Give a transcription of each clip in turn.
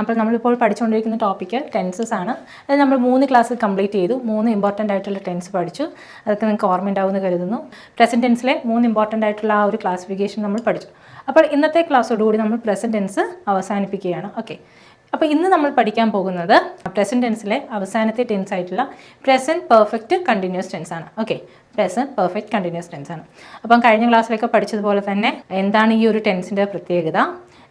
അപ്പോൾ നമ്മളിപ്പോൾ പഠിച്ചുകൊണ്ടിരിക്കുന്ന ടോപ്പിക്ക് ടെൻസസ് ആണ്. അത് നമ്മൾ മൂന്ന് ക്ലാസ് കംപ്ലീറ്റ് ചെയ്തു. മൂന്ന് ഇമ്പോർട്ടന്റ് ആയിട്ടുള്ള ടെൻസ് പഠിച്ചു. അതൊക്കെ നിങ്ങൾക്ക് ഓർമ്മ ഓർമ്മയുണ്ടാവുമെന്ന് കരുതുന്നു. പ്രസന്റ് ടെൻസിലെ മൂന്ന് ഇമ്പോർട്ടന്റ് ആയിട്ടുള്ള ആ ഒരു ക്ലാസിഫിക്കേഷൻ നമ്മൾ പഠിച്ചു. അപ്പോൾ ഇന്നത്തെ ക്ലാസ്സോടുകൂടി നമ്മൾ പ്രസന്റ് ടെൻസ് അവസാനിപ്പിക്കുകയാണ്. ഓക്കെ അപ്പോൾ ഇന്ന് നമ്മൾ പഠിക്കാൻ പോകുന്നത് പ്രസന്റ് ടെൻസിലെ അവസാനത്തെ ടെൻസ് ആയിട്ടുള്ള പ്രസന്റ് പെർഫെക്റ്റ് കണ്ടിന്യൂസ് ടെൻസ് ആണ്. Okay present perfect continuous tense ആണ്. അപ്പം കഴിഞ്ഞ ക്ലാസ്സിലൊക്കെ പഠിച്ചതുപോലെ തന്നെ എന്താണ് ഈ ഒരു ടെൻസിന്റെ പ്രത്യേകത?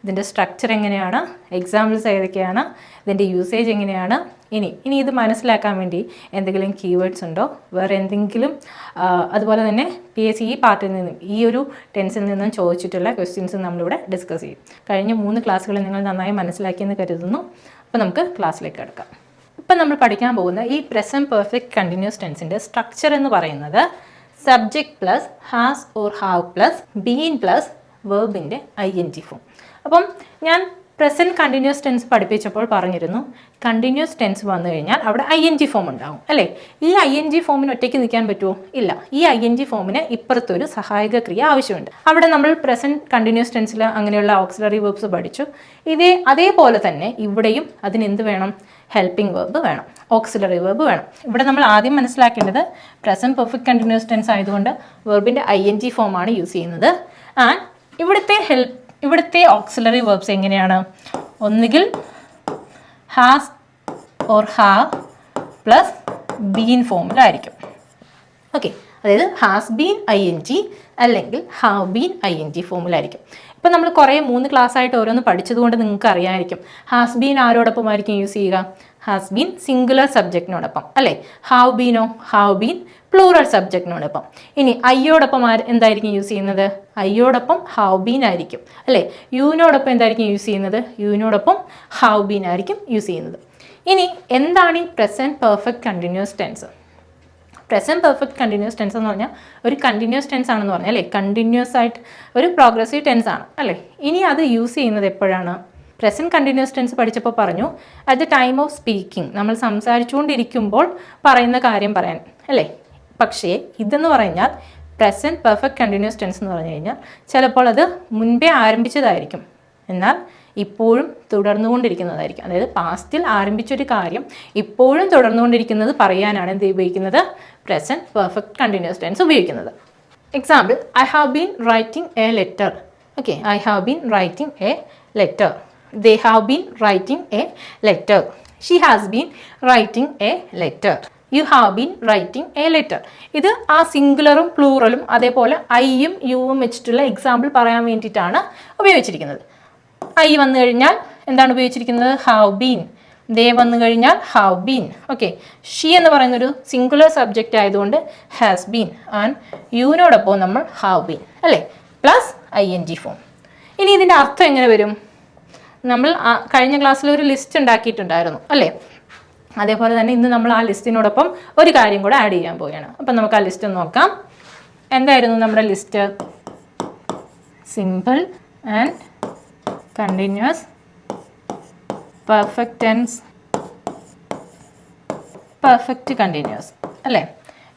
ഇതിന്റെ സ്ട്രക്ചർ എങ്ങനെയാണ്? എക്സാമ്പിൾസ് ഏതൊക്കെയാണ്? ഇതിന്റെ യൂസേജ് എങ്ങനെയാണ്? ഇനി ഇനി ഇത് മനസ്സിലാക്കാൻ വേണ്ടി എന്തെങ്കിലും കീവേഡ്സ് ഉണ്ടോ? വേറെ എന്തെങ്കിലും അതുപോലെ തന്നെ പി എസ് സി ഈ പാർട്ടിൽ നിന്നും ഈ ഒരു ടെൻസിൽ നിന്നും ചോദിച്ചിട്ടുള്ള ക്വസ്റ്റ്യൻസ് നമ്മളിവിടെ ഡിസ്കസ് ചെയ്യും. കഴിഞ്ഞ മൂന്ന് ക്ലാസ്സുകൾ നിങ്ങൾ നന്നായി മനസ്സിലാക്കിയെന്ന് കരുതുന്നു. അപ്പോൾ നമുക്ക് ക്ലാസ്സിലേക്ക് കിടക്കാം. ഇപ്പം നമ്മൾ പഠിക്കാൻ പോകുന്ന ഈ പ്രസന്റ് പെർഫെക്റ്റ് കണ്ടിന്യൂസ് ടെൻസിന്റെ സ്ട്രക്ചർ എന്ന് പറയുന്നത് subject plus has or have plus been plus വേർബിന്റെ I N T form അപ്പം ഞാൻ പ്രസന്റ് കണ്ടിന്യൂസ് ടെൻസ് പഠിപ്പിച്ചപ്പോൾ പറഞ്ഞിരുന്നു. കണ്ടിന്യൂസ് ടെൻസ് വന്നു കഴിഞ്ഞാൽ അവിടെ ഐ എൻ ജി ഫോം ഉണ്ടാവും അല്ലേ? ഈ ഐ എൻ ജി ഫോമിന് ഒറ്റയ്ക്ക് നിൽക്കാൻ പറ്റുമോ? ഇല്ല. ഈ ഐ എൻ ജി ഫോമിന് ഇപ്പുറത്തൊരു സഹായക ക്രിയ ആവശ്യമുണ്ട്. അവിടെ നമ്മൾ പ്രസന്റ് കണ്ടിന്യൂസ് ടെൻസിൽ അങ്ങനെയുള്ള ഓക്സിലറി വേർബ്സ് പഠിച്ചു. ഇതേ അതേപോലെ തന്നെ ഇവിടെയും അതിന് എന്ത് വേണം? ഹെൽപ്പിംഗ് വെർബ് വേണം. ഓക്സിലറി വെർബ് വേണം. ഇവിടെ നമ്മൾ ആദ്യം മനസ്സിലാക്കേണ്ടത് പ്രസന്റ് പെർഫെക്റ്റ് കണ്ടിന്യൂസ് ടെൻസ് ആയതുകൊണ്ട് വെർബിന്റെ ഐ എൻ ജി ഫോമാണ് യൂസ് ചെയ്യുന്നത്. ആൻഡ് ഇവിടുത്തെ ഹെൽപ്പ് ഇവിടുത്തെ ഓക്സിലറി വേർബ്സ് എങ്ങനെയാണ്? ഒന്നുകിൽ has or have plus been ഫോമിലായിരിക്കും okay അതായത് has been I N G അല്ലെങ്കിൽ have been I N G ഫോമിലായിരിക്കും ഇപ്പം നമ്മൾ കുറേ മൂന്ന് ക്ലാസ് ആയിട്ട് ഓരോന്ന് പഠിച്ചതുകൊണ്ട് നിങ്ങൾക്ക് അറിയാമായിരിക്കും ഹാസ് ബീൻ ആരോടൊപ്പമായിരിക്കും യൂസ് ചെയ്യുക. ഹാസ് ബീൻ സിംഗുലർ സബ്ജക്റ്റിനോടൊപ്പം അല്ലേ? ഹാവ് ബീനോ ഹാവ് ബീൻ പ്ലൂറൽ സബ്ജക്റ്റിനോടൊപ്പം ഇനി ഐയോടൊപ്പം ആര് എന്തായിരിക്കും യൂസ് ചെയ്യുന്നത്? ഐയോടൊപ്പം ഹാവ് ബീൻ ആയിരിക്കും അല്ലേ? യുവിനോടൊപ്പം എന്തായിരിക്കും യൂസ് ചെയ്യുന്നത്? യുവിനോടൊപ്പം ഹാവ് ബീൻ ആയിരിക്കും യൂസ് ചെയ്യുന്നത്. ഇനി എന്താണ് ഈ present perfect continuous tense present perfect continuous tense എന്ന് പറഞ്ഞാൽ ഒരു കണ്ടിന്യൂസ് ടെൻസ് ആണെന്ന് പറഞ്ഞാൽ അല്ലേ? കണ്ടിന്യൂസ് ആയിട്ട് ഒരു പ്രോഗ്രസീവ് ടെൻസ് ആണ് അല്ലേ? ഇനി അത് യൂസ് ചെയ്യുന്നത് എപ്പോഴാണ്? പ്രസന്റ് കണ്ടിന്യൂസ് ടെൻസ് പഠിച്ചപ്പോൾ പറഞ്ഞു at the time of speaking നമ്മൾ സംസാരിച്ചുകൊണ്ടിരിക്കുമ്പോൾ പറയുന്ന കാര്യം പറയാൻ അല്ലേ? പക്ഷേ ഇതെന്ന് പറഞ്ഞാൽ പ്രസന്റ് പെർഫെക്റ്റ് കണ്ടിന്യൂസ് ടെൻസ് എന്ന് പറഞ്ഞു കഴിഞ്ഞാൽ ചിലപ്പോൾ അത് മുൻപേ ആരംഭിച്ചതായിരിക്കും. എന്നാൽ ഇപ്പോഴും തുടർന്നുകൊണ്ടിരിക്കുന്നതായിരിക്കും. അതായത് പാസ്റ്റിൽ ആരംഭിച്ചൊരു കാര്യം ഇപ്പോഴും തുടർന്നുകൊണ്ടിരിക്കുന്നത് പറയാനാണ് എന്ത് ഉപയോഗിക്കുന്നത്? പ്രസന്റ് പെർഫെക്റ്റ് കണ്ടിന്യൂസ് ടെൻസ് ഉപയോഗിക്കുന്നത്. Example I have been writing a letter okay I have been writing a letter they have been writing a letter she has been writing a letter you have been writing a letter ഇത് ആ സിംഗുലറും പ്ലൂറലും അതേപോലെ ഐയും യുവും വെച്ചിട്ടുള്ള example പറയാൻ വേണ്ടിയിട്ടാണ് ഉപയോഗിച്ചിരിക്കുന്നത്. I വന്നു കഴിഞ്ഞാൽ എന്താണ് ഉപയോഗിച്ചിരിക്കുന്നത്? ഹാവ് ബീൻ ദേ വന്നു കഴിഞ്ഞാൽ ഹാവ് ബീൻ ഓക്കെ ഷീ എന്ന് പറയുന്നൊരു സിംഗുലർ സബ്ജക്റ്റ് ആയതുകൊണ്ട് ഹാസ് ബീൻ ആൻഡ് യുവിനോടൊപ്പം നമ്മൾ ഹാവ് ബീൻ അല്ലേ? Plus I N G form ഇനി ഇതിന്റെ അർത്ഥം എങ്ങനെ വരും? നമ്മൾ കഴിഞ്ഞ ക്ലാസ്സിൽ ഒരു ലിസ്റ്റ് ഉണ്ടാക്കിയിട്ടുണ്ടായിരുന്നു അല്ലേ? അതേപോലെ തന്നെ ഇന്ന് നമ്മൾ ആ ലിസ്റ്റിനോടൊപ്പം ഒരു കാര്യം കൂടെ ആഡ് ചെയ്യാൻ പോവുകയാണ്. അപ്പം നമുക്ക് ആ ലിസ്റ്റ് നോക്കാം. എന്തായിരുന്നു നമ്മുടെ list simple and continuous perfect tense perfect continuous അല്ലേ?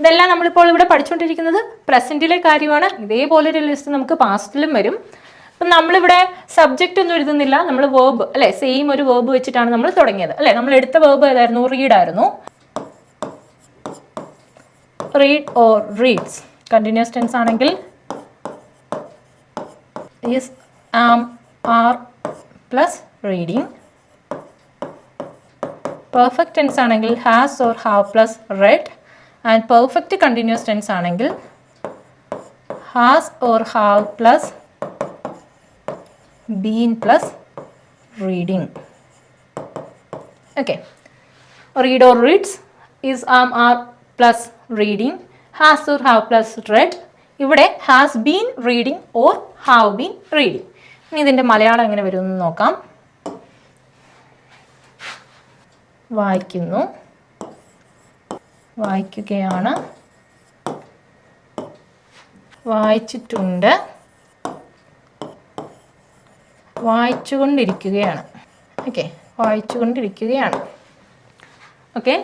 ഇതെല്ലാം നമ്മളിപ്പോൾ ഇവിടെ പഠിച്ചുകൊണ്ടിരിക്കുന്നത് പ്രസന്റിലെ കാര്യമാണ്. ഇതേപോലൊരു ലിസ്റ്റ് നമുക്ക് പാസ്റ്റിലും വരും. അപ്പം നമ്മളിവിടെ സബ്ജക്റ്റ് ഒന്നും എഴുതുന്നില്ല നമ്മൾ വേർബ് അല്ലെ സെയിം ഒരു വേർബ് വെച്ചിട്ടാണ് നമ്മൾ തുടങ്ങിയത്. അല്ലെ നമ്മൾ എടുത്ത വേർബ് ഏതായിരുന്നു? റീഡ് ആയിരുന്നു. Read or reads continuous tense ആണെങ്കിൽ am are plus reading perfect tense ആണെങ്കിൽ has or have plus read and perfect continuous tense ആണെങ്കിൽ has or have plus been plus reading. Okay read or reads is am are plus reading has or have plus read ഇവിടെ has been reading or have been reading ഇനി ഇതിന്റെ മലയാളം എങ്ങനെ വരുമെന്ന് നോക്കാം. വായിക്കുന്നു. വായിക്കുകയാണ്. വായിച്ചിട്ടുണ്ട്. വായിച്ചുകൊണ്ടിരിക്കുകയാണ്. ഓക്കെ വായിച്ചുകൊണ്ടിരിക്കുകയാണ്. ഓക്കെ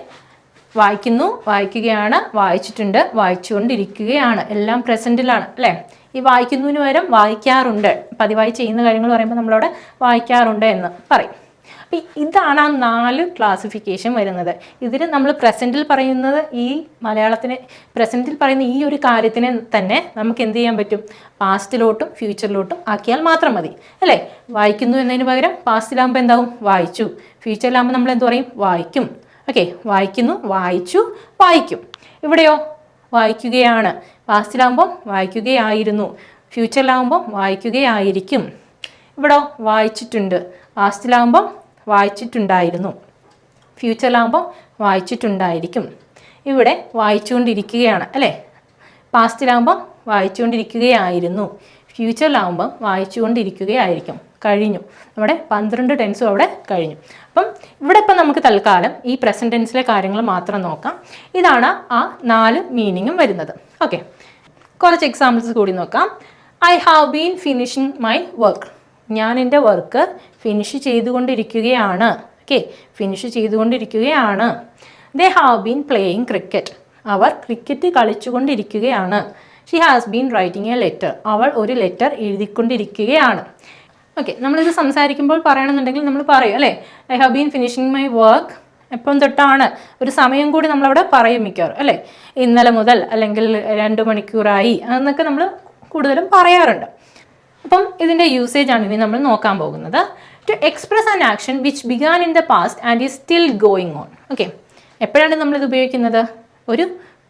വായിക്കുന്നു വായിക്കുകയാണ് വായിച്ചിട്ടുണ്ട് വായിച്ചുകൊണ്ടിരിക്കുകയാണ്. എല്ലാം പ്രസന്റിലാണ് അല്ലേ? ഈ വായിക്കുന്നതിന് പകരം വായിക്കാറുണ്ട്. പതിവായി ചെയ്യുന്ന കാര്യങ്ങൾ പറയുമ്പോൾ നമ്മളവിടെ വായിക്കാറുണ്ട് എന്ന് പറയും. അപ്പം ഇതാണ് ആ നാല് ക്ലാസിഫിക്കേഷൻ വരുന്നത്. ഇതിൽ നമ്മൾ പ്രസന്റിൽ പറയുന്നത് ഈ മലയാളത്തിന് പ്രസന്റിൽ പറയുന്ന ഈ ഒരു കാര്യത്തിനെ തന്നെ നമുക്ക് എന്ത് ചെയ്യാൻ പറ്റും? പാസ്റ്റിലോട്ടും ഫ്യൂച്ചറിലോട്ടും ആക്കിയാൽ മാത്രം മതി. അല്ലേ? വായിക്കുന്നു എന്നതിന് പകരം പാസ്റ്റിലാകുമ്പോൾ എന്താവും? വായിച്ചു. ഫ്യൂച്ചറിലാകുമ്പോൾ നമ്മൾ എന്ത് പറയും? വായിക്കും. ഓക്കെ? വായിക്കുന്നു വായിച്ചു വായിക്കും. ഇവിടെയോ? വായിക്കുകയാണ്. പാസ്റ്റിലാകുമ്പോൾ വായിക്കുകയായിരുന്നു. ഫ്യൂച്ചറിലാകുമ്പോൾ വായിക്കുകയായിരിക്കും. ഇവിടോ? വായിച്ചിട്ടുണ്ട്. പാസ്റ്റിലാകുമ്പോൾ വായിച്ചിട്ടുണ്ടായിരുന്നു. ഫ്യൂച്ചറിലാകുമ്പം വായിച്ചിട്ടുണ്ടായിരിക്കും. ഇവിടെ വായിച്ചുകൊണ്ടിരിക്കുകയാണ് അല്ലേ? പാസ്റ്റിലാകുമ്പം വായിച്ചുകൊണ്ടിരിക്കുകയായിരുന്നു. ഫ്യൂച്ചറിലാകുമ്പം വായിച്ചുകൊണ്ടിരിക്കുകയായിരിക്കും. കഴിഞ്ഞു. നമ്മുടെ പന്ത്രണ്ട് ടെൻസും അവിടെ കഴിഞ്ഞു. അപ്പം ഇവിടെ ഇപ്പം നമുക്ക് തൽക്കാലം ഈ പ്രസന്റ് ടെൻസിലെ കാര്യങ്ങൾ മാത്രം നോക്കാം. ഇതാണ് ആ നാല് മീനിങ്ങും വരുന്നത്. ഓക്കെ കുറച്ച് എക്സാമ്പിൾസ് കൂടി നോക്കാം. I have been finishing my work ഞാൻ എന്റെ വർക്ക് ഫിനിഷ് ചെയ്തുകൊണ്ടിരിക്കുകയാണ്. ഓക്കെ ഫിനിഷ് ചെയ്തുകൊണ്ടിരിക്കുകയാണ്. They have been playing cricket our cricket കളിച്ചുകൊണ്ടിരിക്കുകയാണ്. She has been writing a letter അവൾ ഒരു ലെറ്റർ എഴുതിക്കൊണ്ടിരിക്കുകയാണ്. ഓക്കെ നമ്മളിത് സംസാരിക്കുമ്പോൾ പറയണമെന്നുണ്ടെങ്കിൽ നമ്മൾ പറയും അല്ലേ? I have been finishing my work എപ്പം തൊട്ടാണ്? ഒരു സമയം കൂടി നമ്മളവിടെ പറയും മിക്കവാറും അല്ലേ? ഇന്നലെ മുതൽ അല്ലെങ്കിൽ രണ്ട് മണിക്കൂറായി എന്നൊക്കെ നമ്മൾ കൂടുതലും പറയാറുണ്ട്. അപ്പം ഇതിന്റെ ആണ് ഇനി നമ്മൾ നോക്കാൻ പോകുന്നത്. To express an action which began in the past and is still going on okay എപ്പോഴാണ് നമ്മളിത് ഉപയോഗിക്കുന്നത്? ഒരു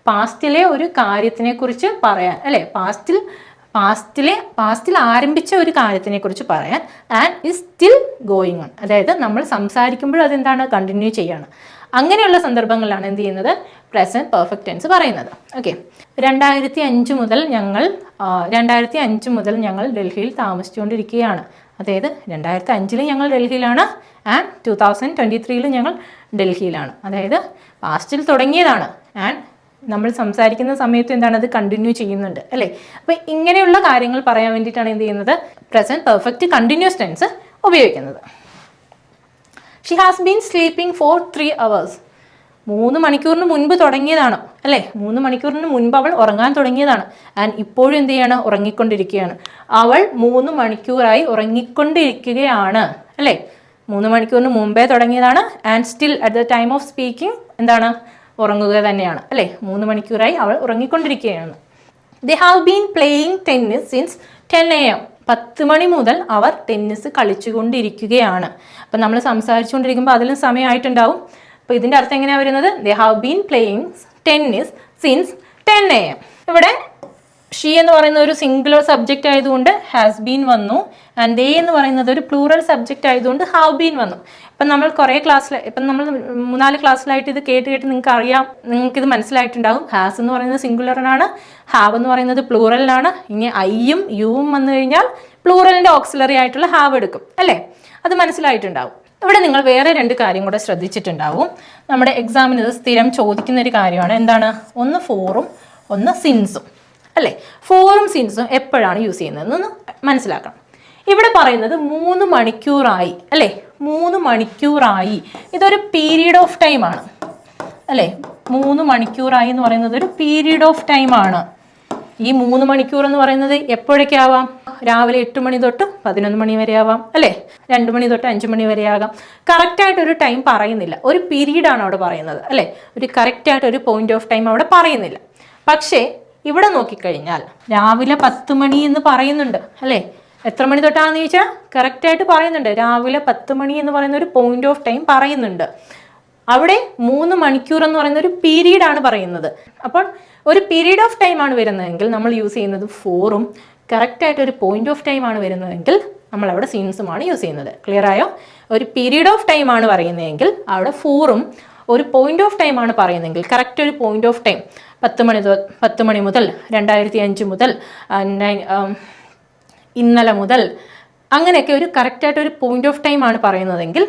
പാസ്റ്റിലെ ഒരു കാര്യത്തിനെ കുറിച്ച് പറയാൻ അല്ലേ? പാസ്റ്റിൽ പാസ്റ്റിലെ പാസ്റ്റിൽ ആരംഭിച്ച ഒരു കാര്യത്തിനെ കുറിച്ച് പറയാൻ and is still going on അതായത് നമ്മൾ സംസാരിക്കുമ്പോൾ അതെന്താണ്? കണ്ടിന്യൂ ചെയ്യാണ്. അങ്ങനെയുള്ള സന്ദർഭങ്ങളിലാണ് എന്ത് ചെയ്യുന്നത്? പ്രസന്റ് പെർഫെക്റ്റ് ടെൻസ് പറയുന്നത്. ഓക്കെ രണ്ടായിരത്തി അഞ്ച് മുതൽ ഞങ്ങൾ രണ്ടായിരത്തി അഞ്ച് മുതൽ ഞങ്ങൾ ഡൽഹിയിൽ താമസിച്ചുകൊണ്ടിരിക്കുകയാണ്. അതായത് രണ്ടായിരത്തി അഞ്ചിൽ ഞങ്ങൾ ഡൽഹിയിലാണ് ആൻഡ് ടു തൗസൻഡ് ട്വന്റി ത്രീയിൽ ഞങ്ങൾ ഡൽഹിയിലാണ്. അതായത് പാസ്റ്റിൽ തുടങ്ങിയതാണ്. ആൻഡ് നമ്മൾ സംസാരിക്കുന്ന സമയത്ത് എന്താണ് അത് കണ്ടിന്യൂ ചെയ്യുന്നുണ്ട് അല്ലേ? അപ്പോൾ ഇങ്ങനെയുള്ള കാര്യങ്ങൾ പറയാൻ വേണ്ടിയിട്ടാണ് എന്ത് ചെയ്യുന്നത്? പ്രസന്റ് പെർഫെക്റ്റ് കണ്ടിന്യൂസ് ടെൻസ് ഉപയോഗിക്കുന്നത്. She has been sleeping for three hours മൂന്ന് മണിക്കൂറിന് മുൻപ് തുടങ്ങിയതാണ് അല്ലേ? മൂന്ന് മണിക്കൂറിന് മുൻപ് അവൾ ഉറങ്ങാൻ തുടങ്ങിയതാണ്. ആൻഡ് ഇപ്പോഴും എന്ത് ചെയ്യാണ്? ഉറങ്ങിക്കൊണ്ടിരിക്കുകയാണ്. അവൾ മൂന്ന് മണിക്കൂറായി ഉറങ്ങിക്കൊണ്ടിരിക്കുകയാണ് അല്ലേ? മൂന്ന് മണിക്കൂറിന് മുമ്പേ തുടങ്ങിയതാണ്. And still at the time of speaking എന്താണ്? ഉറങ്ങുക തന്നെയാണ് അല്ലേ? മൂന്ന് മണിക്കൂറായി അവൾ ഉറങ്ങിക്കൊണ്ടിരിക്കുകയാണ്. They have been playing tennis since ten A M പത്ത് മണി മുതൽ അവർ ടെന്നിസ് കളിച്ചുകൊണ്ടിരിക്കുകയാണ്. അപ്പം നമ്മൾ സംസാരിച്ചുകൊണ്ടിരിക്കുമ്പോൾ അതിലും സമയമായിട്ടുണ്ടാവും. അപ്പോൾ ഇതിന്റെ അർത്ഥം എങ്ങനെയാണ് വരുന്നത്? They have been playing tennis since ten A M ഇവിടെ ഷീ എന്ന് പറയുന്ന ഒരു സിംഗുലർ സബ്ജക്റ്റ് ആയതുകൊണ്ട് ഹാസ് ബീൻ വന്നു. ആൻഡ് ദേ എന്ന് പറയുന്നത് ഒരു പ്ലൂറൽ സബ്ജക്റ്റ് ആയതുകൊണ്ട് ഹാവ് ബീൻ വന്നു. ഇപ്പം നമ്മൾ കുറേ ക്ലാസ്സിൽ ഇപ്പം നമ്മൾ മൂന്നാൽ ക്ലാസ്സിലായിട്ട് ഇത് കേട്ട് കേട്ട് നിങ്ങൾക്ക് അറിയാം നിങ്ങൾക്ക് ഇത് മനസ്സിലായിട്ടുണ്ടാകും ഹാസ് എന്ന് പറയുന്നത് സിംഗുലറിനാണ് ഹാവ് എന്ന് പറയുന്നത് പ്ലൂറലിനാണ് ഇനി ഐയും യുവും വന്നു കഴിഞ്ഞാൽ പ്ലൂറലിന്റെ ഓക്സിലറി ആയിട്ടുള്ള ഹാവ് എടുക്കും. അല്ലേ? അത് മനസ്സിലായിട്ടുണ്ടാവും. ഇവിടെ നിങ്ങൾ വേറെ രണ്ട് കാര്യം കൂടെ ശ്രദ്ധിച്ചിട്ടുണ്ടാവും. നമ്മുടെ എക്സാമിന് ഇത് സ്ഥിരം ചോദിക്കുന്ന ഒരു കാര്യമാണ്. എന്താണ്? ഒന്ന് ഫോറും ഒന്ന് സിൻസും അല്ലേ? ഫോറും സിൻസും എപ്പോഴാണ് യൂസ് ചെയ്യുന്നതെന്ന് മനസ്സിലാക്കണം. ഇവിടെ പറയുന്നത് മൂന്ന് മണിക്കൂറായി. അല്ലേ? മൂന്ന് മണിക്കൂറായി. ഇതൊരു പീരീഡ് ഓഫ് ടൈമാണ് അല്ലേ? മൂന്ന് മണിക്കൂറായി എന്ന് പറയുന്നത് ഒരു പീരീഡ് ഓഫ് ടൈമാണ് ഈ മൂന്ന് മണിക്കൂർ എന്ന് പറയുന്നത് എപ്പോഴൊക്കെ ആവാം രാവിലെ എട്ട് മണി തൊട്ട് പതിനൊന്ന് മണി വരെ ആവാം അല്ലേ? രണ്ട് മണി തൊട്ട് അഞ്ച് മണി വരെ ആകാം. കറക്റ്റായിട്ട് ഒരു ടൈം പറയുന്നില്ല. ഒരു പീരീഡാണ് അവിടെ പറയുന്നത് അല്ലേ? ഒരു കറക്റ്റായിട്ട് ഒരു പോയിന്റ് ഓഫ് ടൈം അവിടെ പറയുന്നില്ല. പക്ഷേ ഇവിടെ നോക്കിക്കഴിഞ്ഞാൽ രാവിലെ പത്ത് മണി എന്ന് പറയുന്നുണ്ട് അല്ലേ? എത്ര മണി തൊട്ടാണെന്ന് ചോദിച്ചാൽ കറക്റ്റായിട്ട് പറയുന്നുണ്ട്. രാവിലെ പത്ത് മണി എന്ന് പറയുന്ന ഒരു പോയിന്റ് ഓഫ് ടൈം പറയുന്നുണ്ട്. അവിടെ മൂന്ന് മണിക്കൂർ എന്ന് പറയുന്ന ഒരു പീരീഡാണ് പറയുന്നത്. അപ്പോൾ ഒരു പീരീഡ് ഓഫ് ടൈം ആണ് വരുന്നതെങ്കിൽ നമ്മൾ യൂസ് ചെയ്യുന്നത് ഫോറും കറക്റ്റായിട്ട് ഒരു പോയിന്റ് ഓഫ് ടൈം ആണ് വരുന്നതെങ്കിൽ നമ്മൾ അവിടെ സീൻസുമാണ് യൂസ് ചെയ്യുന്നത്. ക്ലിയർ ആയോ? ഒരു പീരീഡ് ഓഫ് ടൈം ആണ് പറയുന്നതെങ്കിൽ അവിടെ ഫോറും ഒരു പോയിന്റ് ഓഫ് ടൈം ആണ് പറയുന്നതെങ്കിൽ കറക്റ്റ് ഒരു പോയിന്റ് ഓഫ് ടൈം പത്ത് മണി പത്ത് മണി മുതൽ രണ്ടായിരത്തി അഞ്ച് മുതൽ ഇന്നലെ മുതൽ അങ്ങനെയൊക്കെ ഒരു കറക്റ്റായിട്ട് ഒരു പോയിന്റ് ഓഫ് ടൈം ആണ് പറയുന്നതെങ്കിൽ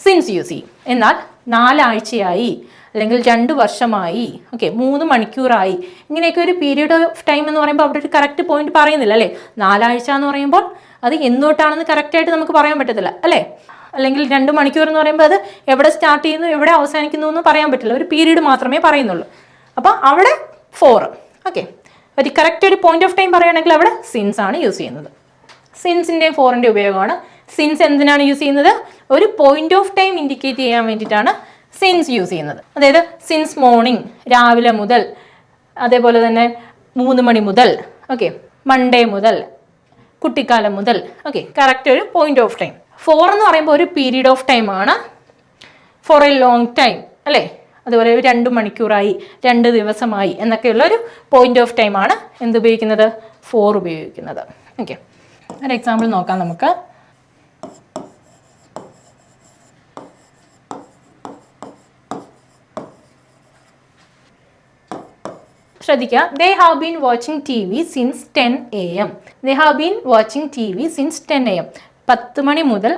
സിൻസ് യൂസ് ചെയ്യും. എന്നാൽ നാലാഴ്ചയായി അല്ലെങ്കിൽ രണ്ട് വർഷമായി ഓക്കെ മൂന്ന് മണിക്കൂറായി. ഇങ്ങനെയൊക്കെ ഒരു പീരീഡ് ഓഫ് ടൈം എന്ന് പറയുമ്പോൾ അവിടെ ഒരു കറക്റ്റ് പോയിന്റ് പറയുന്നില്ല അല്ലേ? നാലാഴ്ച എന്ന് പറയുമ്പോൾ അത് എന്നോട്ടാണെന്ന് കറക്റ്റായിട്ട് നമുക്ക് പറയാൻ പറ്റത്തില്ല അല്ലേ? അല്ലെങ്കിൽ രണ്ട് മണിക്കൂർ എന്ന് പറയുമ്പോൾ അത് എവിടെ സ്റ്റാർട്ട് ചെയ്യുന്നു എവിടെ അവസാനിക്കുന്നു എന്ന് പറയാൻ പറ്റില്ല. ഒരു പീരീഡ് മാത്രമേ പറയുന്നുള്ളൂ. അപ്പോൾ അവിടെ ഫോർ ഓക്കെ ഒരു കറക്റ്റ് ഒരു പോയിന്റ് ഓഫ് ടൈം പറയുകയാണെങ്കിൽ അവിടെ സിൻസ് ആണ് യൂസ് ചെയ്യുന്നത്. സിൻസിന്റെയും ഫോറിന്റെ ഉപയോഗമാണ്. സിൻസ് എന്തിനാണ് യൂസ് ചെയ്യുന്നത്? ഒരു പോയിന്റ് ഓഫ് ടൈം ഇൻഡിക്കേറ്റ് ചെയ്യാൻ വേണ്ടിയിട്ടാണ് സിൻസ് യൂസ് ചെയ്യുന്നത്. അതായത് സിൻസ് മോർണിംഗ് രാവിലെ മുതൽ അതേപോലെ തന്നെ മൂന്ന് മണി മുതൽ ഓക്കെ മൺഡേ മുതൽ കുട്ടിക്കാലം മുതൽ ഓക്കെ കറക്റ്റ് ഒരു പോയിന്റ് ഓഫ് ടൈം ഫോർ എന്ന് പറയുമ്പോൾ ഒരു പീരീഡ് ഓഫ് ടൈം ആണ്. ഫോർ എ ലോങ് ടൈം അല്ലേ? അതുപോലെ രണ്ട് മണിക്കൂറായി രണ്ട് ദിവസമായി എന്നൊക്കെയുള്ള ഒരു പോയിന്റ് ഓഫ് ടൈമാണ് എന്ത് ഉപയോഗിക്കുന്നത് ഫോർ ഉപയോഗിക്കുന്നത്. ഓക്കെ ഒരു എക്സാമ്പിൾ നോക്കാം നമുക്ക്. ശ്രദ്ധിക്കുക. They have been watching T V since ten A M they have been watching T V since ten A M പത്ത് മണി മുതൽ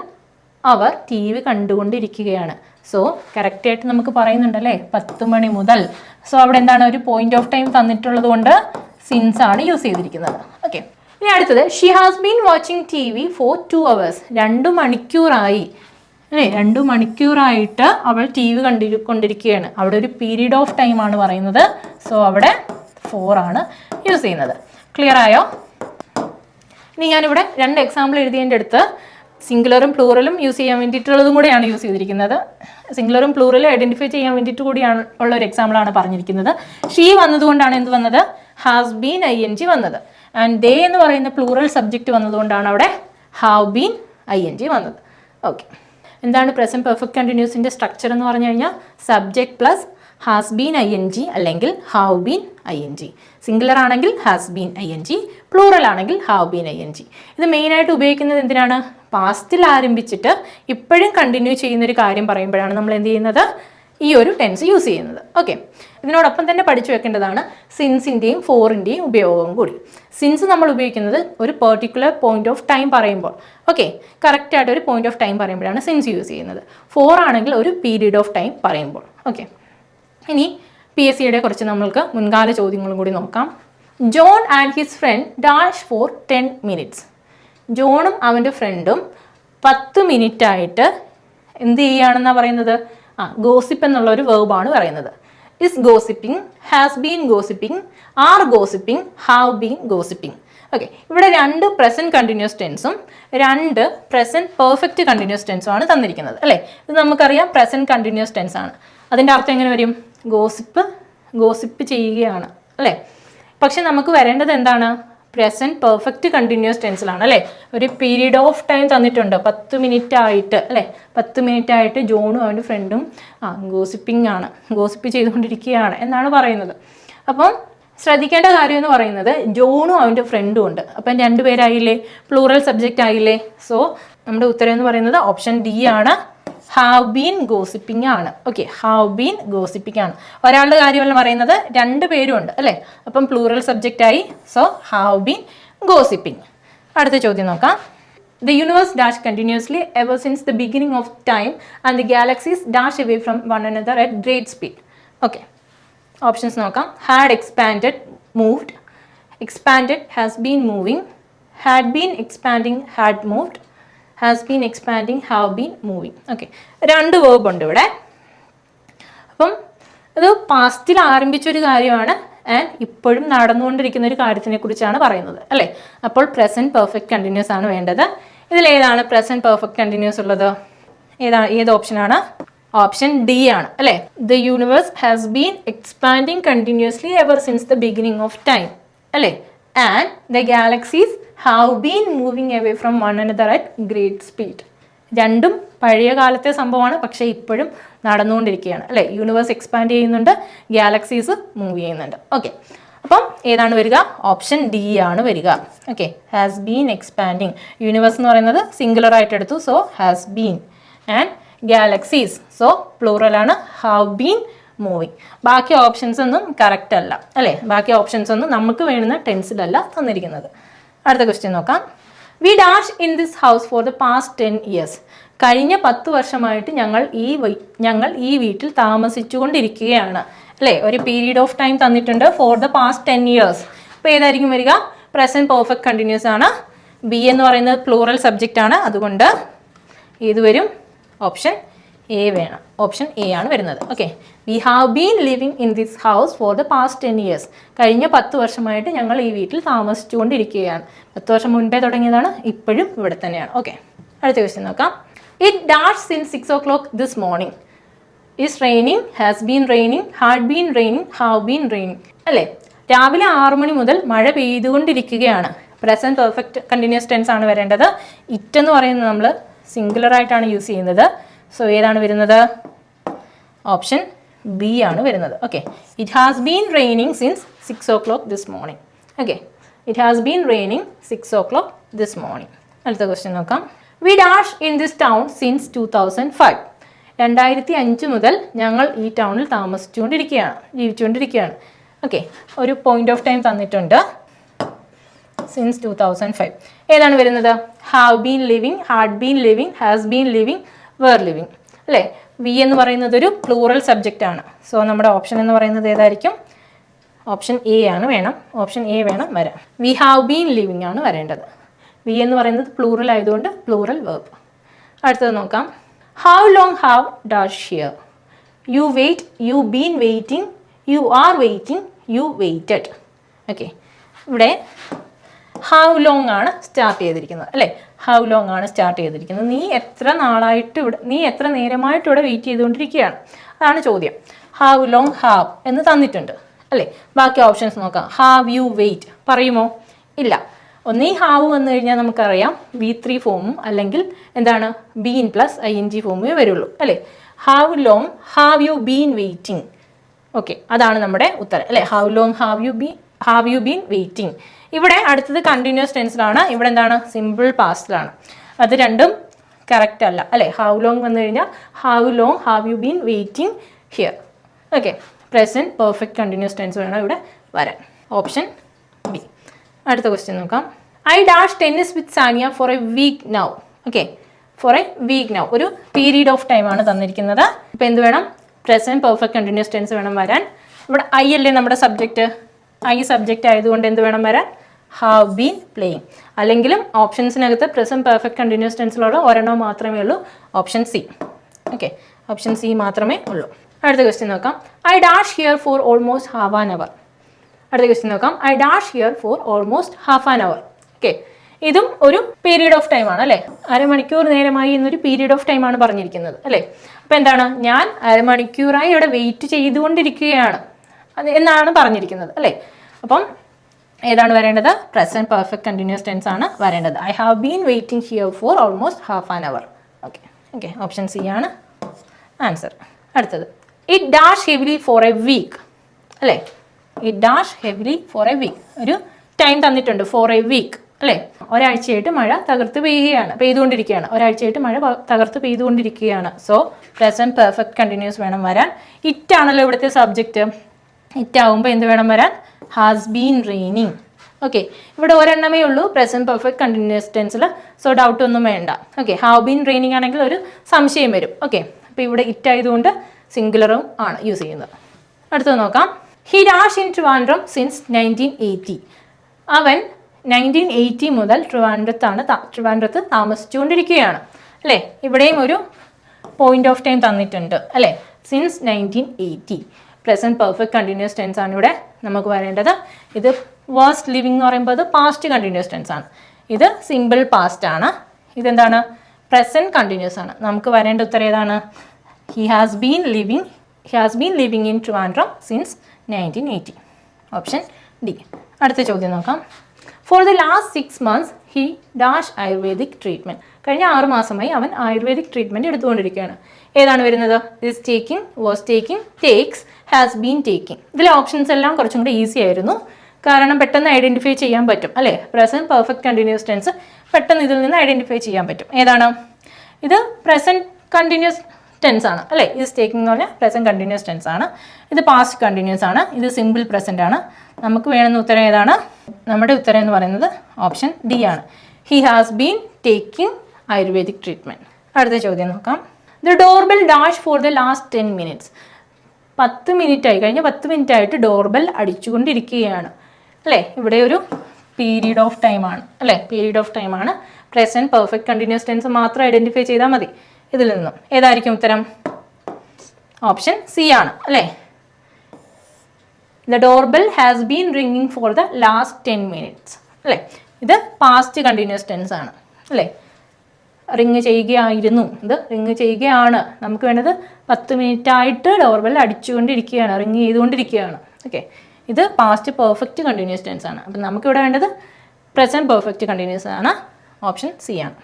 അവർ ടി വി കണ്ടുകൊണ്ടിരിക്കുകയാണ്. സോ കറക്റ്റായിട്ട് നമുക്ക് പറയുന്നുണ്ടല്ലേ? പത്ത് മണി മുതൽ. സോ അവിടെ എന്താണ് ഒരു പോയിന്റ് ഓഫ് ടൈം തന്നിട്ടുള്ളത് കൊണ്ട് സിൻസ് ആണ് യൂസ് ചെയ്തിരിക്കുന്നത്. ഓക്കെ ഇനി അടുത്തത് she has been watching T V for two hours രണ്ട് മണിക്കൂറായി. അല്ലേ? രണ്ട് മണിക്കൂറായിട്ട് അവൾ ടി വി കണ്ടിരിക്കൊണ്ടിരിക്കുകയാണ് അവിടെ ഒരു പീരീഡ് ഓഫ് ടൈം ആണ് പറയുന്നത്. സോ അവിടെ ഫോർ ആണ് യൂസ് ചെയ്യുന്നത്. ക്ലിയർ ആയോ? ഇനി ഞാനിവിടെ രണ്ട് എക്സാമ്പിൾ എഴുതിയതിന്റെ അടുത്ത് സിംഗുലറും പ്ലൂറലും യൂസ് ചെയ്യാൻ വേണ്ടിയിട്ടുള്ളതും കൂടെയാണ് യൂസ് ചെയ്തിരിക്കുന്നത്. സിംഗുലറും പ്ലൂറലും ഐഡന്റിഫൈ ചെയ്യാൻ വേണ്ടിയിട്ട് കൂടിയാണ് ഉള്ള ഒരു എക്സാമ്പിളാണ് പറഞ്ഞിരിക്കുന്നത്. ഷീ വന്നതുകൊണ്ടാണ് എന്ത് വന്നത്? Has been I N G വന്നത്. ആൻഡ് ദേ എന്ന് പറയുന്ന പ്ലൂറൽ സബ്ജക്റ്റ് വന്നതുകൊണ്ടാണ് അവിടെ have been I N G വന്നത്. ഓക്കെ എന്താണ് പ്രസന്റ് പെർഫെക്റ്റ് കണ്ടിന്യൂസിന്റെ സ്ട്രക്ചർ എന്ന് പറഞ്ഞു കഴിഞ്ഞാൽ subject plus has been I N G അല്ലെങ്കിൽ have been I N G singular ആണെങ്കിൽ has been I N G plural ആണെങ്കിൽ have been I N G ഇത് മെയിനായിട്ട് ഉപയോഗിക്കുന്നത് എന്തിനാണ്? പാസ്റ്റിൽ ആരംഭിച്ചിട്ട് ഇപ്പോഴും കണ്ടിന്യൂ ചെയ്യുന്ന ഒരു കാര്യം പറയുമ്പോഴാണ് നമ്മൾ എന്ത് ചെയ്യുന്നത്? ഈ ഒരു ടെൻസ് യൂസ് ചെയ്യുന്നത്. ഓക്കെ ഇതിനോടൊപ്പം തന്നെ പഠിച്ചു വെക്കേണ്ടതാണ് സിൻസിന്റെയും ഫോറിന്റെയും ഉപയോഗം കൂടി. സിൻസ് നമ്മൾ ഉപയോഗിക്കുന്നത് ഒരു പെർട്ടിക്കുലർ പോയിന്റ് ഓഫ് ടൈം പറയുമ്പോൾ. ഓക്കെ കറക്റ്റായിട്ട് ഒരു പോയിന്റ് ഓഫ് ടൈം പറയുമ്പോഴാണ് സിൻസ് യൂസ് ചെയ്യുന്നത്. ഫോർ ആണെങ്കിൽ ഒരു പീരീഡ് ഓഫ് ടൈം പറയുമ്പോൾ. ഓക്കെ ഇനി പി എസ് സിയുടെ കുറച്ച് നമ്മൾക്ക് മുൻകാല ചോദ്യങ്ങളും കൂടി നോക്കാം. John and his friend dash for ten minutes. ജോണും അവന്റെ ഫ്രണ്ടും പത്ത് മിനിറ്റ് ആയിട്ട് എന്ത് ചെയ്യുകയാണെന്നാണ് പറയുന്നത്? ആ ഗോസിപ്പ് എന്നുള്ള ഒരു വേർബാണ് പറയുന്നത്. Is gossiping has been gossiping are gossiping have been gossiping okay ഇവിടെ രണ്ട് പ്രസന്റ് കണ്ടിന്യൂസ് ടെൻസും രണ്ട് പ്രസന്റ് പെർഫെക്റ്റ് കണ്ടിന്യൂസ് ടെൻസും ആണ് തന്നിരിക്കുന്നത്. അല്ലേ? ഇത് നമുക്കറിയാം പ്രസന്റ് കണ്ടിന്യൂസ് ടെൻസ് ആണ്. അതിന്റെ അർത്ഥം എങ്ങനെ വരും? ഗോസിപ്പ് ഗോസിപ്പ് ചെയ്യുകയാണ് അല്ലേ? പക്ഷെ നമുക്ക് വരേണ്ടത് എന്താണ്? പ്രസന്റ് പെർഫെക്റ്റ് കണ്ടിന്യൂസ് ടെൻസിലാണ് അല്ലേ? ഒരു പീരീഡ് ഓഫ് ടൈം തന്നിട്ടുണ്ട്. പത്ത് മിനിറ്റ് ആയിട്ട് അല്ലേ? പത്ത് മിനിറ്റ് ആയിട്ട് ജോണും അവന്റെ ഫ്രണ്ടും ആ ഗോസിപ്പിംഗ് ആണ്. ഗോസിപ്പ് ചെയ്തുകൊണ്ടിരിക്കുകയാണ് എന്നാണ് പറയുന്നത്. അപ്പം ശ്രദ്ധിക്കേണ്ട കാര്യം എന്ന് പറയുന്നത് ജോണും അവന്റെ ഫ്രണ്ടും ഉണ്ട്. അപ്പം രണ്ടുപേരായില്ലേ? പ്ലൂറൽ സബ്ജക്റ്റ് ആയില്ലേ? സോ നമ്മുടെ ഉത്തരം എന്ന് പറയുന്നത് ഓപ്ഷൻ ഡി ആണ്. ഹാവ് ബീൻ ഗോസിപ്പിംഗ് ആണ്. ഓക്കെ ഹാവ് ബീൻ ഗോസിപ്പിംഗ് ആണ്. ഒരാളുടെ കാര്യമല്ല പറയുന്നത് രണ്ട് പേരും ഉണ്ട് അല്ലേ? അപ്പം പ്ലൂറൽ സബ്ജക്റ്റ് ആയി സോ ഹാവ് ബീൻ ഗോസിപ്പിംഗ് അടുത്ത ചോദ്യം നോക്കാം. The universe dash continuously ever since the beginning of time and the galaxies dash away from one another at great speed okay options നോക്കാം. Had expanded moved expanded has been moving had been expanding had moved has been expanding have been moving okay രണ്ട് verb ഉണ്ട് ഇവിടെ. അപ്പം അത് പാസ്റ്റിൽ ആരംഭിച്ചൊരു കാര്യമാണ് and ഇപ്പോഴും നടന്നുകൊണ്ടിരിക്കുന്ന ഒരു കാര്യത്തിനെ കുറിച്ചാണ് പറയുന്നത്. അല്ലേ? അപ്പോൾ പ്രസന്റ് പെർഫെക്റ്റ് കണ്ടിന്യൂസ് ആണ് വേണ്ടത്. ഇതിലേതാണ് പ്രസന്റ് പെർഫെക്റ്റ് കണ്ടിന്യൂസ് ഉള്ളത്? ഏതാണ് ഏത് ഓപ്ഷനാണ് ഓപ്ഷൻ ഡി ആണ്. അല്ലേ? The universe has been expanding continuously ever since the beginning of time അല്ലേ? And the galaxies have been moving away from one another at great speed രണ്ടും പഴയ കാലത്തെ സംഭവമാണ്. പക്ഷേ ഇപ്പോഴും നടന്നുകൊണ്ടിരിക്കുകയാണ്. അല്ലേ? യൂണിവേഴ്സ് എക്സ്പാൻഡ് ചെയ്യുന്നുണ്ട്. ഗാലക്സീസ് മൂവ് ചെയ്യുന്നുണ്ട്. ഓക്കെ അപ്പം ഏതാണ് വരിക? ഓപ്ഷൻ ഡി ആണ് വരിക. Okay has been expanding universe എന്ന് പറയുന്നത് സിംഗുലർ ആയിട്ട് എടുത്തു. So has been and galaxies so പ്ലൂറലാണ് have been moving ബാക്കി ഓപ്ഷൻസ് ഒന്നും കറക്റ്റ് അല്ല. അല്ലേ? ബാക്കി ഓപ്ഷൻസ് ഒന്നും നമുക്ക് വേണ്ടുന്ന ടെൻസിലല്ല തന്നിരിക്കുന്നത്. അടുത്ത ക്വസ്റ്റ്യൻ നോക്കാം. We dash in this house for the past ten years കഴിഞ്ഞ പത്ത് വർഷമായിട്ട് ഞങ്ങൾ ഈ ഞങ്ങൾ ഈ വീട്ടിൽ താമസിച്ചുകൊണ്ടിരിക്കുകയാണ്. അല്ലേ? ഒരു പീരീഡ് ഓഫ് ടൈം തന്നിട്ടുണ്ട് for the past ten years അപ്പോൾ ഏതായിരിക്കും വരിക? പ്രസന്റ് പെർഫെക്റ്റ് കണ്ടിന്യൂസ് ആണ്. ബി എന്ന് പറയുന്നത് പ്ലൂറൽ സബ്ജക്റ്റ് ആണ്. അതുകൊണ്ട് ഏത് വരും ഓപ്ഷൻ എ വേണം. ഓപ്ഷൻ എ ആണ് വരുന്നത്. Okay we have been living in this house for the past ten years കഴിഞ്ഞ പത്ത് വർഷമായിട്ട് ഞങ്ങൾ ഈ വീട്ടിൽ താമസിച്ചുകൊണ്ടിരിക്കുകയാണ്. പത്ത് വർഷം മുൻപേ തുടങ്ങിയതാണ് ഇപ്പോഴും ഇവിടെ തന്നെയാണ്. ഓക്കെ അടുത്ത ക്വസ്റ്റ്യൻ നോക്കാം. It dash since six o'clock this morning is raining has been raining had been raining have been raining അല്ലേ? രാവിലെ ആറു മണി മുതൽ മഴ പെയ്തുകൊണ്ടിരിക്കുകയാണ്. പ്രസന്റ് പെർഫെക്റ്റ് കണ്ടിന്യൂസ് ടെൻസ് ആണ് വരേണ്ടത്. ഇറ്റ് എന്ന് പറയുന്നത് നമ്മൾ സിംഗുലർ ആയിട്ടാണ് യൂസ് ചെയ്യുന്നത്. സോ ഏതാണ് വരുന്നത്? ഓപ്ഷൻ ബി ആണ് വരുന്നത്. Okay it has been raining since six o'clock this morning okay it has been raining six o'clock this morning അടുത്ത ക്വസ്റ്റ്യൻ നോക്കാം. We dash in this town since two thousand five രണ്ടായിരത്തി അഞ്ച് മുതൽ ഞങ്ങൾ ഈ ടൗണിൽ താമസിച്ചുകൊണ്ടിരിക്കുകയാണ് ജീവിച്ചുകൊണ്ടിരിക്കുകയാണ്. ഓക്കെ ഒരു പോയിന്റ് ഓഫ് ടൈം തന്നിട്ടുണ്ട് സിൻസ് ടു തൗസൻഡ് ഫൈവ് ഏതാണ് വരുന്നത്? Have been living had been living has been living were living അല്ലേ? വി എന്ന് പറയുന്നത് ഒരു പ്ലൂറൽ സബ്ജക്റ്റ് ആണ്. സോ നമ്മുടെ ഓപ്ഷൻ എന്ന് പറയുന്നത് ഏതായിരിക്കും? ഓപ്ഷൻ എ ആണ് വേണം. ഓപ്ഷൻ എ വേണം വരാം വി ഹാവ് ബീൻ ലിവിങ് ആണ് വരേണ്ടത്. വി എന്ന് പറയുന്നത് പ്ലൂറൽ ആയതുകൊണ്ട് പ്ലൂറൽ വേർബ് അടുത്തത് നോക്കാം. How long have dash here you wait you been waiting you are waiting you waited okay ഇവിടെ ഹൗ ലോങ് ആണ് സ്റ്റാർട്ട് ചെയ്തിരിക്കുന്നത്. അല്ലേ? ഹൗ ലോങ് ആണ് സ്റ്റാർട്ട് ചെയ്തിരിക്കുന്നത്? നീ എത്ര നാളായിട്ട് ഇവിടെ നീ എത്ര നേരമായിട്ട് ഇവിടെ വെയിറ്റ് ചെയ്തുകൊണ്ടിരിക്കുകയാണ്? അതാണ് ചോദ്യം. ഹൗ ലോങ് ഹാവ് എന്ന് തന്നിട്ടുണ്ട്. അല്ലേ? ബാക്കി ഓപ്ഷൻസ് നോക്കാം. ഹാവ് യു വെയിറ്റ് പറയുമോ? ഇല്ല. ഒന്നീ ഹാവ് വന്നു കഴിഞ്ഞാൽ നമുക്കറിയാം. വി ത്രീ ഫോമും അല്ലെങ്കിൽ എന്താണ്? Been plus I N G ഫോമേ വരുള്ളൂ. അല്ലേ? Have long have you been waiting okay അതാണ് നമ്മുടെ ഉത്തരം. അല്ലേ? How long have you be have you been waiting ഇവിടെ അടുത്തത് കണ്ടിന്യൂസ് ടെൻസിലാണ് ഇവിടെ എന്താണ്? സിമ്പിൾ പാസ്റ്റിലാണ് അത് രണ്ടും കറക്റ്റ് അല്ല. അല്ലേ? ഹൗ ലോങ് വന്നു കഴിഞ്ഞാൽ how long have you been waiting here okay present perfect continuous tense വേണം ഇവിടെ വരാൻ. ഓപ്ഷൻ ബി അടുത്ത ക്വസ്റ്റ്യൻ നോക്കാം. I dash tennis with Sania for a week now okay for a week now ഒരു period of ടൈമാണ് തന്നിരിക്കുന്നത്. ഇപ്പം എന്ത് വേണം? പ്രസന്റ് പെർഫെക്റ്റ് കണ്ടിന്യൂസ് ടെൻസ് വേണം വരാൻ. ഇവിടെ ഐ അല്ലേ നമ്മുടെ സബ്ജക്റ്റ് ഐ സബ്ജക്റ്റ് ആയതുകൊണ്ട് എന്ത് വേണം വരാൻ? ഹാവ് ബീൻ പ്ലേയിങ് അല്ലെങ്കിലും ഓപ്ഷൻസിനകത്ത് പ്രസന്റ് പെർഫെക്റ്റ് കണ്ടിന്യൂസ് ടെൻസിലുള്ള ഒരെണ്ണം മാത്രമേ ഉള്ളൂ. Option C okay option C മാത്രമേ ഉള്ളൂ. അടുത്ത ക്വസ്റ്റ്യൻ നോക്കാം. I dash here for almost half an hour അടുത്ത ക്വസ്റ്റ്യൻ നോക്കാം. I dash here for almost half an hour okay ഇതും ഒരു പീരീഡ് ഓഫ് ടൈം ആണ് അല്ലേ? അരമണിക്കൂർ നേരമായി എന്നൊരു പീരീഡ് ഓഫ് ടൈം ആണ് പറഞ്ഞിരിക്കുന്നത് അല്ലേ? അപ്പോൾ എന്താണ്? ഞാൻ അരമണിക്കൂറായി ഇവിടെ വെയിറ്റ് ചെയ്തുകൊണ്ടിരിക്കുകയാണ്. എന്നാണ് പറഞ്ഞിരിക്കുന്നത് അല്ലേ? അപ്പം ഏതാണ് വരേണ്ടത്? പ്രസന്റ് പെർഫെക്റ്റ് കണ്ടിന്യൂസ് ടെൻസ് ആണ് വരേണ്ടത്. I have been waiting here for almost half an hour okay okay option C ആണ് ആൻസർ അടുത്തത്. It dash heavily for a week അല്ലേ? It dash heavily for a week ഒരു time തന്നിട്ടുണ്ട് for a week അല്ലേ? ഒരാഴ്ചയായിട്ട് മഴ തകർത്ത് പെയ്യുകയാണ് പെയ്തുകൊണ്ടിരിക്കുകയാണ്. ഒരാഴ്ചയായിട്ട് മഴ തകർത്ത് പെയ്തുകൊണ്ടിരിക്കുകയാണ്. സോ പ്രസന്റ് പെർഫെക്റ്റ് കണ്ടിന്യൂസ് വേണം വരാൻ. ഇറ്റ് ആണല്ലോ ഇവിടുത്തെ സബ്ജക്റ്റ് ഇറ്റ് ആവുമ്പോൾ എന്ത് വേണം വരാൻ? ഹാസ് ബീൻ റെയിനിങ് ഓക്കെ ഇവിടെ ഒരെണ്ണമേ ഉള്ളൂ. പ്രസന്റ് പെർഫെക്റ്റ് കണ്ടിന്യൂസ് ടെൻസിൽ സോ ഡൗട്ട് ഒന്നും വേണ്ട. ഓക്കെ ഹാവ് ബീൻ റെയിനിങ് ആണെങ്കിൽ ഒരു സംശയം വരും. ഓക്കെ അപ്പോൾ ഇവിടെ ഇറ്റ് ആയതുകൊണ്ട് സിംഗുലറും ആണ് യൂസ് ചെയ്യുന്നത്. അടുത്തത് നോക്കാം. He dash in Trivandrum since nineteen eighty അവൻ നയന്റീൻ എയ്റ്റി മുതൽ ട്രിവാൻഡ്രത്താണ് ട്രിവാൻഡ്രത്ത് താമസിച്ചുകൊണ്ടിരിക്കുകയാണ്. അല്ലേ? ഇവിടെയും ഒരു പോയിന്റ് ഓഫ് ടൈം തന്നിട്ടുണ്ട്. അല്ലേ? Since nineteen eighty present perfect continuous tense ആണ് ഇവിടെ നമുക്ക് വരേണ്ടത്. ഇത് വേസ്റ്റ് ലിവിങ് എന്ന് പറയുമ്പോൾ അത് പാസ്റ്റ് കണ്ടിന്യൂസ് ടെൻസ് ആണ്. ഇത് സിമ്പിൾ പാസ്റ്റ് ആണ്. ഇതെന്താണ്? പ്രസന്റ് കണ്ടിന്യൂസ് ആണ്. നമുക്ക് വരേണ്ട ഉത്തരം ഏതാണ്? He has been living he has been living in Trivandrum since nineteen eighty option D അടുത്ത ചോദ്യം നോക്കാം. For the last six months he dash ayurvedic treatment കഴിഞ്ഞ ആറ് മാസമായി അവൻ ആയുർവേദിക് ട്രീറ്റ്മെന്റ് എടുത്തുകൊണ്ടിരിക്കുകയാണ്. ഏതാണ് വരുന്നത്? Is taking was taking takes has been taking ഇതിലെ ഓപ്ഷൻസ് എല്ലാം കുറച്ചും കൂടി ഈസി ആയിരുന്നു. കാരണം പെട്ടെന്ന് ഐഡന്റിഫൈ ചെയ്യാൻ പറ്റും അല്ലേ? പ്രസന്റ് പെർഫെക്റ്റ് കണ്ടിന്യൂസ് ടെൻസ് പെട്ടെന്ന് ഇതിൽ നിന്ന് ഐഡന്റിഫൈ ചെയ്യാൻ പറ്റും. ഏതാണ്? ഇത് പ്രസന്റ് കണ്ടിന്യൂസ് ടെൻസ് ആണ് അല്ലേ? ഇത് ടേക്കിംഗ് എന്ന് പറഞ്ഞാൽ പ്രസന്റ് കണ്ടിന്യൂസ് ടെൻസ് ആണ്. ഇത് പാസ്റ്റ് കണ്ടിന്യൂസ് ആണ്. ഇത് സിമ്പിൾ പ്രസന്റ് ആണ്. നമുക്ക് വേണമെന്ന ഉത്തരം ഏതാണ്? നമ്മുടെ ഉത്തരം എന്ന് പറയുന്നത് ഓപ്ഷൻ ഡി ആണ്. He has been taking ayurvedic treatment അടുത്ത ചോദ്യം നോക്കാം. The doorbell dash for the last ten minutes പത്ത് മിനിറ്റ് ആയി കഴിഞ്ഞ പത്ത് മിനിറ്റ് ആയിട്ട് ഡോർബെൽ അടിച്ചുകൊണ്ടിരിക്കുകയാണ്. അല്ലേ? ഇവിടെ ഒരു പീരീഡ് ഓഫ് ടൈമാണ് അല്ലേ? പീരീഡ് ഓഫ് ടൈമാണ് പ്രസന്റ് പെർഫെക്റ്റ് കണ്ടിന്യൂസ് ടെൻസ് മാത്രം ഐഡന്റിഫൈ ചെയ്താൽ മതി ഇതിൽ നിന്നും. ഏതായിരിക്കും ഉത്തരം? ഓപ്ഷൻ സി ആണ്. അല്ലേ? The doorbell has been ringing for the last ten minutes അല്ലേ? ഇത് പാസ്റ്റ് കണ്ടിന്യൂസ് ടെൻസ് ആണ്. അല്ലേ? റിങ് ചെയ്യുകയായിരുന്നു. ഇത് റിങ് ചെയ്യുകയാണ്. നമുക്ക് വേണ്ടത് പത്ത് മിനിറ്റ് ആയിട്ട് ഡോർബെൽ അടിച്ചുകൊണ്ടിരിക്കുകയാണ് റിങ് ചെയ്തുകൊണ്ടിരിക്കുകയാണ്. ഓക്കെ. ഇത് പാസ്റ്റ് പെർഫെക്റ്റ് കണ്ടിന്യൂസ് ടെൻസ് ആണ്. അപ്പം നമുക്കിവിടെ വേണ്ടത് പ്രസന്റ് പെർഫെക്റ്റ് കണ്ടിന്യൂസ് ആണ്. ഓപ്ഷൻ സി ആണ്.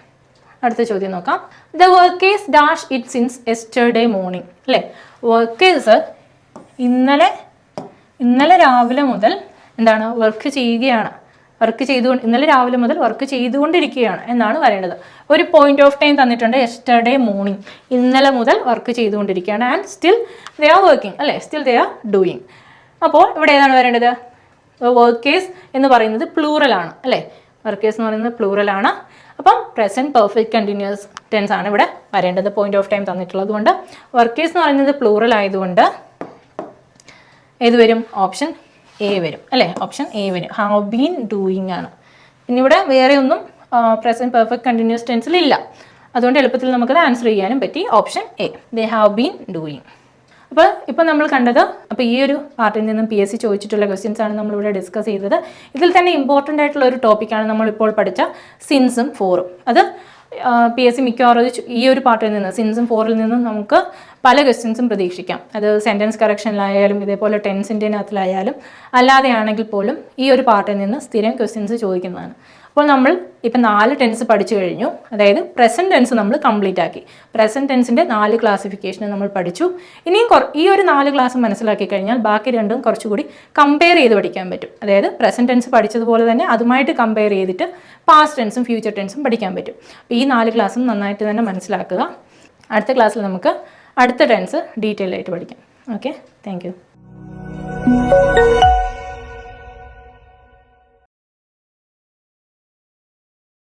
അടുത്ത ചോദ്യം നോക്കാം. The workers dash it since yesterday morning അല്ലേ? വർക്കേഴ്സ് ഇന്നലെ ഇന്നലെ രാവിലെ മുതൽ എന്താണ് വർക്ക് ചെയ്യുകയാണ്. വർക്ക് ചെയ്തുകൊണ്ട് ഇന്നലെ രാവിലെ മുതൽ വർക്ക് ചെയ്തുകൊണ്ടിരിക്കുകയാണ് എന്നാണ് പറയേണ്ടത് ഒരു പോയിന്റ് ഓഫ് ടൈം തന്നിട്ടുണ്ട് എസ്റ്റർഡേ മോർണിംഗ് ഇന്നലെ മുതൽ വർക്ക് ചെയ്തുകൊണ്ടിരിക്കുകയാണ് and still they are working അല്ലേ? സ്റ്റിൽ ദേ ആർ ഡൂയിങ് അപ്പോൾ ഇവിടെ ഏതാണ് വരേണ്ടത്? വർക്കേഴ്സ് എന്ന് പറയുന്നത് പ്ലൂറലാണ് അല്ലേ? വർക്കേഴ്സ് എന്ന് പറയുന്നത് പ്ലൂറലാണ് അപ്പം പ്രസന്റ് പെർഫെക്റ്റ് കണ്ടിന്യൂസ് ടെൻസ് ആണ് ഇവിടെ വരേണ്ടത്. പോയിന്റ് ഓഫ് ടൈം തന്നിട്ടുള്ളത് കൊണ്ട്. വർക്കേഴ്സ് എന്ന് പറയുന്നത് പ്ലൂറൽ ആയതുകൊണ്ട്. ഏത് വരും? ഓപ്ഷൻ എ വരും അല്ലേ? ഓപ്ഷൻ എ വരും. ഹാവ് ബീൻ ഡൂയിങ് ആണ്. ഇനിവിടെ വേറെ ഒന്നും പ്രസന്റ് പെർഫെക്റ്റ് കണ്ടിന്യൂസ് ടെൻസിൽ ഇല്ല. അതുകൊണ്ട് എളുപ്പത്തിൽ നമുക്കത് ആൻസർ ചെയ്യാനും പറ്റി. Option A they have been doing അപ്പോൾ ഇപ്പോൾ നമ്മൾ കണ്ടത് അപ്പോൾ ഈ ഒരു പാർട്ടിൽ നിന്നും പി എസ് സി ചോദിച്ചിട്ടുള്ള ക്വസ്റ്റ്യൻസ് ആണ് നമ്മളിവിടെ ഡിസ്കസ് ചെയ്തത്. ഇതിൽ തന്നെ ഇമ്പോർട്ടന്റ് ആയിട്ടുള്ള ഒരു ടോപ്പിക്കാണ് നമ്മളിപ്പോൾ പഠിച്ച സിൻസും ഫോറും അത് പി എസ് സി മിക്കവാറും ഈ ഒരു പാർട്ടിൽ നിന്ന് സിൻസും ഫോറിൽ നിന്നും നമുക്ക് പല ക്വസ്റ്റ്യൻസും പ്രതീക്ഷിക്കാം. അത് സെന്റൻസ് കറക്ഷനിലായാലും ഇതേപോലെ ടെൻസിന്റെ അകത്തിലായാലും അല്ലാതെയാണെങ്കിൽ പോലും ഈ ഒരു പാർട്ടിൽ നിന്ന് സ്ഥിരം ക്വസ്റ്റ്യൻസ് ചോദിക്കുന്നതാണ്. അപ്പോൾ നമ്മൾ ഇപ്പം നാല് ടെൻസ് പഠിച്ചു കഴിഞ്ഞു. അതായത് പ്രസന്റ് ടെൻസ് നമ്മൾ കംപ്ലീറ്റ് ആക്കി. പ്രസന്റ് ടെൻസിന്റെ നാല് ക്ലാസിഫിക്കേഷൻ നമ്മൾ പഠിച്ചു. ഇനിയും ഈ ഒരു നാല് ക്ലാസ് മനസ്സിലാക്കി കഴിഞ്ഞാൽ ബാക്കി രണ്ടും കുറച്ചുകൂടി കമ്പയർ ചെയ്ത് പഠിക്കാൻ പറ്റും. അതായത് പ്രസന്റ് ടെൻസ് പഠിച്ചതുപോലെ തന്നെ അതുമായിട്ട് കമ്പയർ ചെയ്തിട്ട് പാസ്റ്റ് ടെൻസും ഫ്യൂച്ചർ ടെൻസും പഠിക്കാൻ പറ്റും. അപ്പോൾ ഈ നാല് ക്ലാസ്സും നന്നായിട്ട് തന്നെ മനസ്സിലാക്കുക. അടുത്ത ക്ലാസ്സിൽ നമുക്ക് അടുത്ത ടെൻസ് ഡീറ്റെയിൽ ആയിട്ട് പഠിക്കാം. Okay thank